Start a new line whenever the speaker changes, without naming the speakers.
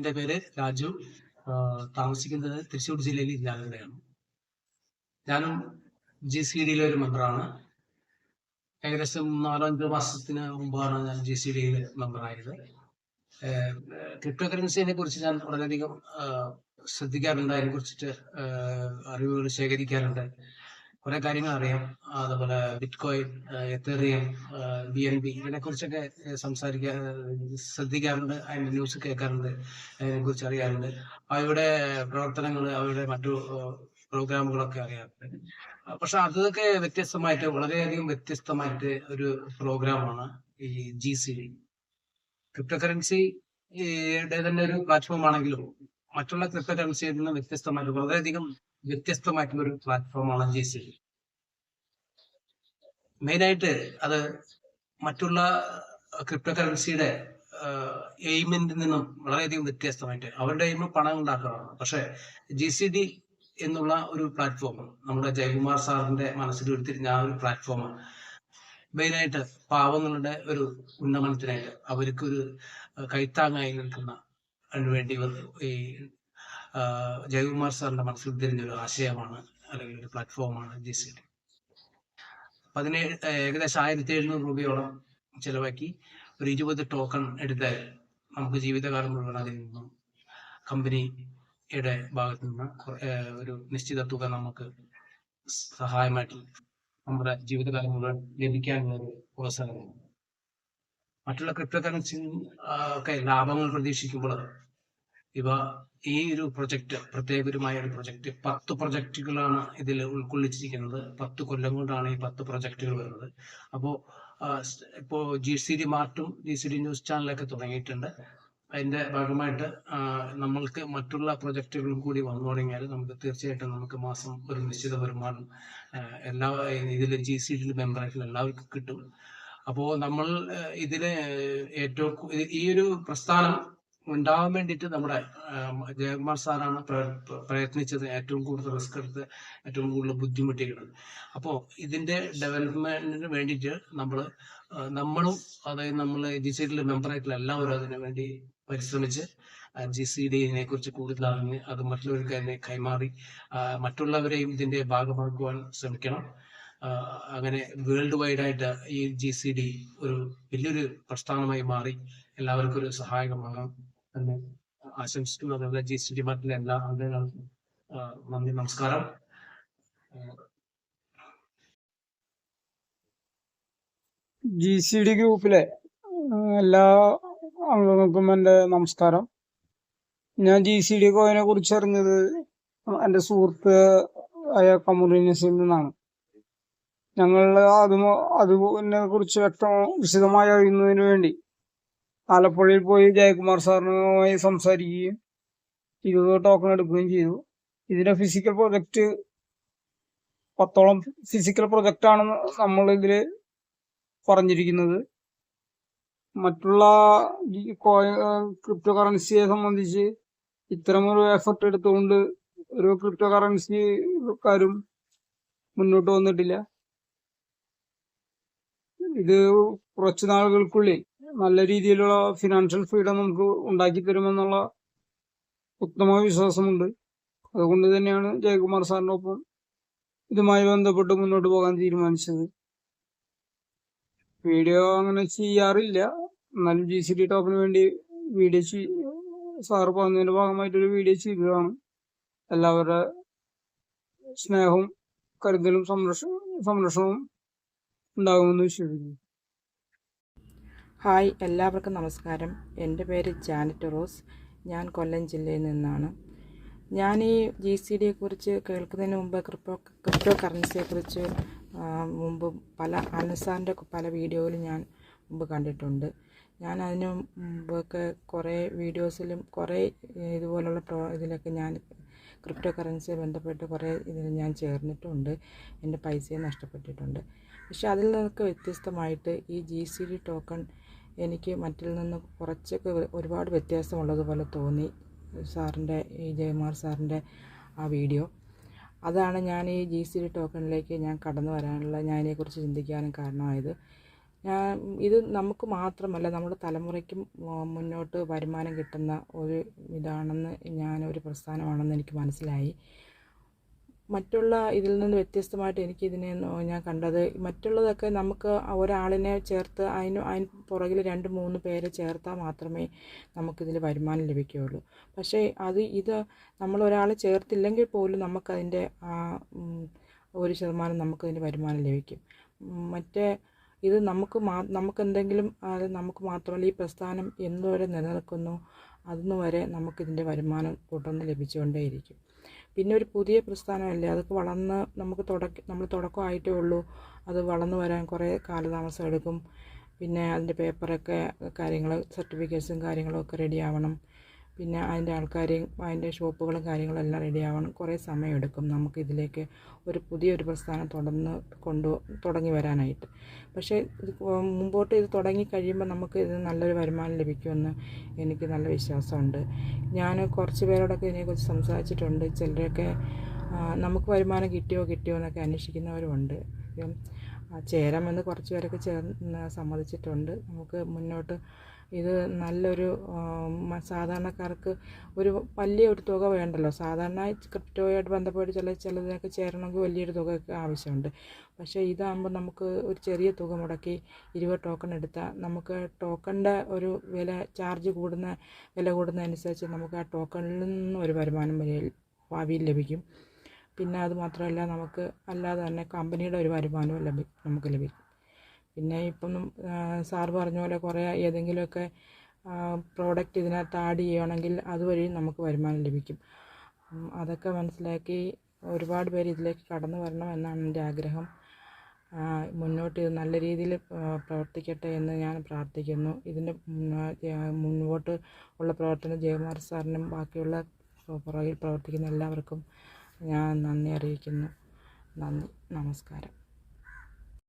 എന്റെ പേര് രാജു. താമസിക്കുന്നത് തൃശ്ശൂർ ജില്ലയിൽ ഇല്ലാതെയാണ് ഞാനും ജി സി ഡിയിലെ ഒരു മെമ്പറാണ്. ഏകദേശം നാലോ അഞ്ചോ മാസത്തിന് മുമ്പാണ് ഞാൻ ജി സി ഡിയിൽ മെമ്പറായത്. ക്രിപ്റ്റോ കറൻസിനെ കുറിച്ച് ഞാൻ വളരെയധികം ശ്രദ്ധിക്കാറുണ്ട്. അതിനെ കുറിച്ചിട്ട് അറിവുകൾ ശേഖരിക്കാറുണ്ട്. കുറെ കാര്യങ്ങൾ അറിയാം. അതുപോലെ bitcoin Ethereum B N B ഇതിനെ കുറിച്ചൊക്കെ സംസാരിക്കാൻ ശ്രദ്ധിക്കാറുണ്ട്. അതിന്റെ ന്യൂസ് കേൾക്കാറുണ്ട്. അതിനെ കുറിച്ച് അറിയാറുണ്ട്. അവയുടെ പ്രവർത്തനങ്ങൾ അവയുടെ മറ്റു പ്രോഗ്രാമുകളൊക്കെ അറിയാറുണ്ട്. പക്ഷെ അതൊക്കെ വ്യത്യസ്തമായിട്ട് വളരെയധികം വ്യത്യസ്തമായിട്ട് ഒരു പ്രോഗ്രാമാണ് ഈ ജി സി ഡി ക്രിപ്റ്റോ കറൻസിയുടെ തന്നെ ഒരു പ്ലാറ്റ്ഫോം ആണെങ്കിലും മറ്റുള്ള ക്രിപ്റ്റോ കറൻസിയിൽ നിന്ന് വ്യത്യസ്തമായിട്ട് വളരെയധികം വ്യത്യസ്തമായിട്ടുള്ള ഒരു പ്ലാറ്റ്ഫോമാണ് ജി സി ബി മെയിനായിട്ട് അത് മറ്റുള്ള ക്രിപ്റ്റോ കറൻസിയുടെ എയിമിൽ നിന്നും വളരെയധികം വ്യത്യസ്തമായിട്ട് അവരുടെ എയിം പണം ഉണ്ടാക്കുകയാണ് പക്ഷേ ജി സി ഡി എന്നുള്ള ഒരു പ്ലാറ്റ്ഫോം നമ്മുടെ ജയകുമാർ സാറിന്റെ മനസ്സിൽ ഉരുത്തിരിഞ്ഞ ആ ഒരു പ്ലാറ്റ്ഫോം മെയിനായിട്ട് പാവങ്ങളുടെ ഒരു ഉന്നമനത്തിനായിട്ട് അവർക്കൊരു കൈത്താങ്ങായി നിൽക്കുന്ന വേണ്ടി വന്ന് ഈ ജയകുമാർ സാറിന്റെ മനസ്സിൽ തിരിഞ്ഞ ഒരു ആശയമാണ് അല്ലെങ്കിൽ ഒരു പ്ലാറ്റ്ഫോമാണ് ജി സി ഡി പതിനേഴ് ഏകദേശം ആയിരത്തി എഴുന്നൂറ് രൂപയോളം ചിലവാക്കി ഒരു ഇരുപത് ടോക്കൺ എടുത്താൽ നമുക്ക് ജീവിതകാലം മുഴുവൻ അതിൽ നിന്നും കമ്പനിയുടെ ഭാഗത്തു നിന്ന് ഒരു നിശ്ചിത തുക നമുക്ക് സഹായമായിട്ട് നമ്മുടെ ജീവിതകാലം മുഴുവൻ ലഭിക്കാനുള്ള ഒരു അവസരമാണ്. മറ്റുള്ള ക്രിപ്റ്റോ കറൻസി ഒക്കെ ലാഭങ്ങൾ പ്രതീക്ഷിക്കുമ്പോൾ ഇവ ഈ ഒരു പ്രൊജക്റ്റ് പ്രത്യേകപരമായ ഒരു പ്രൊജക്റ്റ് പത്ത് പ്രൊജക്റ്റുകളാണ് ഇതിൽ ഉൾക്കൊള്ളിച്ചിരിക്കുന്നത്. പത്ത് കൊല്ലം കൊണ്ടാണ് ഈ പത്ത് പ്രൊജക്റ്റുകൾ വരുന്നത്. അപ്പോൾ ഇപ്പോ ജി സി ഡി മാർട്ടും ജി സി ഡി ന്യൂസ് ചാനലൊക്കെ തുടങ്ങിയിട്ടുണ്ട്. അതിന്റെ ഭാഗമായിട്ട് നമ്മൾക്ക് മറ്റുള്ള പ്രൊജക്റ്റുകളും കൂടി വന്നു തുടങ്ങിയാൽ നമുക്ക് തീർച്ചയായിട്ടും നമുക്ക് മാസം ഒരു നിശ്ചിത വരുമാനം എല്ലാ ഇതിൽ ജി സി ഡിയിൽ മെമ്പറായിട്ടുള്ള എല്ലാവർക്കും കിട്ടും. അപ്പോൾ നമ്മൾ ഇതിനെ ഏറ്റവും ഈ ഒരു പ്രസ്ഥാനം ഉണ്ടാവാൻ വേണ്ടിയിട്ട് നമ്മുടെ ജയകുമാർ സാറാണ് പ്ര- പ്ര- പ്രയത്നിച്ചത് ഏറ്റവും കൂടുതൽ റിസ്ക് എടുത്ത് ഏറ്റവും കൂടുതൽ ബുദ്ധിമുട്ടിക്കുന്നത്. അപ്പോൾ ഇതിന്റെ ഡെവലപ്മെന്റിന് വേണ്ടിയിട്ട് നമ്മൾ നമ്മളും അതായത് നമ്മൾ ജി സി ഡിയിലെ മെമ്പറായിട്ടുള്ള എല്ലാവരും അതിനു വേണ്ടി പരിശ്രമിച്ച് ജി സി ഡിനെ കുറിച്ച് കൂടുതൽ അറിഞ്ഞ് അത് മറ്റുള്ളവർക്ക് അതിനെ കൈമാറി മറ്റുള്ളവരെയും ഇതിന്റെ ഭാഗമാക്കുവാൻ ശ്രമിക്കണം. അങ്ങനെ വേൾഡ് വൈഡ് ആയിട്ട് ഈ ജി സി ഡി ഒരു വലിയൊരു പ്രസ്ഥാനമായി മാറി എല്ലാവർക്കും ഒരു സഹായകമാകാം എന്ന് ആശംസിക്കുന്നു. അതേപോലെ ജി എസ് ടി ഡിപ്പാർട്ട്മെന്റ് എല്ലാ അംഗങ്ങൾക്കും നന്ദി നമസ്കാരം.
ജി സി ഡി ഗ്രൂപ്പിലെ എല്ലാ അംഗങ്ങൾക്കും എന്റെ നമസ്കാരം. ഞാൻ ജി സി ഡി കോയിനെ കുറിച്ച് അറിഞ്ഞത് എന്റെ സുഹൃത്ത് ആയ കമുറിനസിൽ നിന്നാണ്. ഞങ്ങൾ അത് അതിനെ കുറിച്ച് വ്യക്തം വിശദമായി അറിയുന്നതിന് വേണ്ടി ആലപ്പുഴയിൽ പോയി ജയകുമാർ സാറിനുമായി സംസാരിക്കുകയും ഇരുപത് ടോക്കൺ എടുക്കുകയും ചെയ്തു. ഇതിന്റെ ഫിസിക്കൽ പ്രൊജക്റ്റ് പത്തോളം ഫിസിക്കൽ പ്രൊജക്റ്റ് ആണെന്ന് നമ്മൾ ഇതിൽ പറഞ്ഞിരിക്കുന്നത്. മറ്റുള്ള ക്രിപ്റ്റോ കറൻസിയെ സംബന്ധിച്ച് ഇത്തരമൊരു എഫർട്ട് എടുത്തുകൊണ്ട് ഒരു ക്രിപ്റ്റോ കറൻസിക്കാരും മുന്നോട്ട് വന്നിട്ടില്ല. ഇത് കുറച്ചു നാളുകൾക്കുള്ളിൽ നല്ല രീതിയിലുള്ള ഫിനാൻഷ്യൽ ഫ്രീഡം നമുക്ക് ഉണ്ടാക്കി തരുമെന്നുള്ള ഉത്തമ വിശ്വാസമുണ്ട്. അതുകൊണ്ട് തന്നെയാണ് ജയകുമാർ സാറിനൊപ്പം ഇതുമായി ബന്ധപ്പെട്ട് മുന്നോട്ട് പോകാൻ തീരുമാനിച്ചത്. വീഡിയോ അങ്ങനെ ചെയ്യാറില്ല. എന്നാലും ജി സി ഡി ടോപ്പിന് വേണ്ടി വീഡിയോ ചെയ് സാറ് പറഞ്ഞതിന്റെ ഭാഗമായിട്ടൊരു വീഡിയോ ചെയ്തതാണ്. എല്ലാവരുടെ സ്നേഹവും കരുതലും സംരക്ഷ സംരക്ഷണവും ഉണ്ടാകുമെന്ന് വിശ്വസിക്കുന്നു.
ഹായ് എല്ലാവർക്കും നമസ്കാരം. എന്റെ പേര് ജാനറ്റ് റോസ്. ഞാൻ കൊല്ലം ജില്ലയിൽ നിന്നാണ്. ഞാൻ ഈ ജി സി ഡിയെ കുറിച്ച് കേൾക്കുന്നതിന് മുമ്പ് ക്രിപ്റ്റോ ക്രിപ്റ്റോ കറൻസിയെക്കുറിച്ച് മുമ്പ് പല അനസാറിന്റെ പല വീഡിയോയിലും ഞാൻ മുമ്പ് കണ്ടിട്ടുണ്ട്. ഞാൻ അതിന് മുമ്പൊക്കെ കുറേ വീഡിയോസിലും കുറേ ഇതുപോലുള്ള പ്രോ ഇതിലൊക്കെ ഞാൻ ക്രിപ്റ്റോ കറൻസിയെ ബന്ധപ്പെട്ട് കുറേ ഇതിൽ ഞാൻ ചേർന്നിട്ടുണ്ട്. എന്റെ പൈസയെ നഷ്ടപ്പെട്ടിട്ടുണ്ട്. പക്ഷേ അതിൽ നിന്നൊക്കെ വ്യത്യസ്തമായിട്ട് ഈ ജി സി ഡി ടോക്കൺ എനിക്ക് മറ്റിൽ നിന്ന് കുറച്ചൊക്കെ ഒരുപാട് വ്യത്യാസമുള്ളതുപോലെ തോന്നി സാറിന്റെ ഈ ജയകുമാർ സാറിന്റെ ആ വീഡിയോ. അതാണ് ഞാൻ ഈ ജി സി ഡി ടോക്കണിലേക്ക് ഞാൻ കടന്നു വരാനുള്ള ഞാൻ ഇതിനെക്കുറിച്ച് ചിന്തിക്കാനും കാരണമായത്. ഞാൻ ഇത് നമുക്ക് മാത്രമല്ല നമ്മുടെ തലമുറയ്ക്കും മുന്നോട്ട് വരുമാനം കിട്ടുന്ന ഒരു ഇതാണെന്ന് ഞാനൊരു പ്രസ്ഥാനമാണെന്ന് എനിക്ക് മനസ്സിലായി. മറ്റുള്ള ഇതിൽ നിന്ന് വ്യത്യസ്തമായിട്ട് എനിക്ക് ഇതിനെ ഞാൻ കണ്ടത്. മറ്റുള്ളതൊക്കെ നമുക്ക് ഒരാളിനെ ചേർത്ത് അതിന് അതിന് പുറകിൽ രണ്ട് മൂന്ന് പേരെ ചേർത്താൽ മാത്രമേ നമുക്കിതിൽ വരുമാനം ലഭിക്കുകയുള്ളൂ. പക്ഷേ അത് ഇത് നമ്മൾ ഒരാളെ ചേർത്തില്ലെങ്കിൽ പോലും നമുക്കതിന്റെ ആ ഒരു ശതമാനം നമുക്കതിന്റെ വരുമാനം ലഭിക്കും. മറ്റേ ഇത് നമുക്ക് മാ നമുക്കെന്തെങ്കിലും അത് നമുക്ക് മാത്രമല്ല ഈ പ്രസ്ഥാനം എന്നുവരെ നിലനിൽക്കുന്നു അന്ന് വരെ നമുക്കിതിന്റെ വരുമാനം തുടർന്ന് ലഭിച്ചുകൊണ്ടേയിരിക്കും. പിന്നെ ഒരു പുതിയ പ്രസ്ഥാനമല്ലേ? അതൊക്കെ വളർന്ന് നമുക്ക് തുടക്ക നമ്മൾ തുടക്കമായിട്ടേ ഉള്ളൂ. അത് വളർന്നു വരാൻ കുറേ കാലതാമസം എടുക്കും. പിന്നെ അതിന്റെ പേപ്പറൊക്കെ കാര്യങ്ങൾ സർട്ടിഫിക്കറ്റ്സും കാര്യങ്ങളും ഒക്കെ റെഡി ആവണം. പിന്നെ അതിന്റെ ആൾക്കാരെയും അതിന്റെ ഷോപ്പുകളും കാര്യങ്ങളും എല്ലാം റെഡി ആവണം. കുറേ സമയമെടുക്കും നമുക്ക് ഇതിലേക്ക് ഒരു പുതിയൊരു പ്രസ്ഥാനം തുടർന്ന് കൊണ്ടു തുടങ്ങി വരാനായിട്ട്. പക്ഷേ മുമ്പോട്ട് ഇത് തുടങ്ങി കഴിയുമ്പോൾ നമുക്ക് ഇത് നല്ലൊരു വരുമാനം ലഭിക്കുമെന്ന് എനിക്ക് നല്ല വിശ്വാസമുണ്ട്. ഞാൻ കുറച്ച് പേരോടൊക്കെ ഇതിനെക്കുറിച്ച് സംസാരിച്ചിട്ടുണ്ട്. ചിലരൊക്കെ നമുക്ക് വരുമാനം കിട്ടിയോ കിട്ടിയോ എന്നൊക്കെ അന്വേഷിക്കുന്നവരുമുണ്ട്. ചേരാമെന്ന് കുറച്ച് പേരൊക്കെ ചേർന്ന് സമ്മതിച്ചിട്ടുണ്ട്. നമുക്ക് മുന്നോട്ട് ഇത് നല്ലൊരു സാധാരണക്കാർക്ക് ഒരു വലിയ ഒരു തുക വേണ്ടല്ലോ. സാധാരണ ക്രിപ്റ്റോയായിട്ട് ബന്ധപ്പെട്ട് ചില ചിലതിനൊക്കെ ചേരണമെങ്കിൽ വലിയൊരു തുകയൊക്കെ ആവശ്യമുണ്ട്. പക്ഷേ ഇതാകുമ്പോൾ നമുക്ക് ഒരു ചെറിയ തുക മുടക്കി ഇരുപത് ടോക്കൺ എടുത്താൽ നമുക്ക് ടോക്കണിന്റെ ഒരു വില ചാർജ് കൂടുന്ന വില കൂടുന്നതനുസരിച്ച് നമുക്ക് ആ ടോക്കണിൽ നിന്നും ഒരു വരുമാനം വരെ ഭാവിയിൽ ലഭിക്കും. പിന്നെ അത് മാത്രമല്ല നമുക്ക് അല്ലാതെ തന്നെ കമ്പനിയുടെ ഒരു വരുമാനവും ലഭി നമുക്ക് ലഭിക്കും. പിന്നെ ഇപ്പം സാർ പറഞ്ഞ പോലെ കുറേ ഏതെങ്കിലുമൊക്കെ പ്രോഡക്റ്റ് ഇതിനകത്ത് ആഡ് ചെയ്യുകയാണെങ്കിൽ അതുവഴി നമുക്ക് വരുമാനം ലഭിക്കും. അതൊക്കെ മനസ്സിലാക്കി ഒരുപാട് പേര് ഇതിലേക്ക് കടന്നു വരണം എന്നാണ് എന്റെ ആഗ്രഹം. മുന്നോട്ട് ഇത് നല്ല രീതിയിൽ പ്രവർത്തിക്കട്ടെ എന്ന് ഞാൻ പ്രാർത്ഥിക്കുന്നു. ഇതിന്റെ മുന്നോട്ട് ഉള്ള പ്രവർത്തനം ജയകുമാർ സാറിനും ബാക്കിയുള്ള പുറകിൽ പ്രവർത്തിക്കുന്ന എല്ലാവർക്കും ഞാൻ നന്ദി അറിയിക്കുന്നു. നന്ദി. നമസ്കാരം.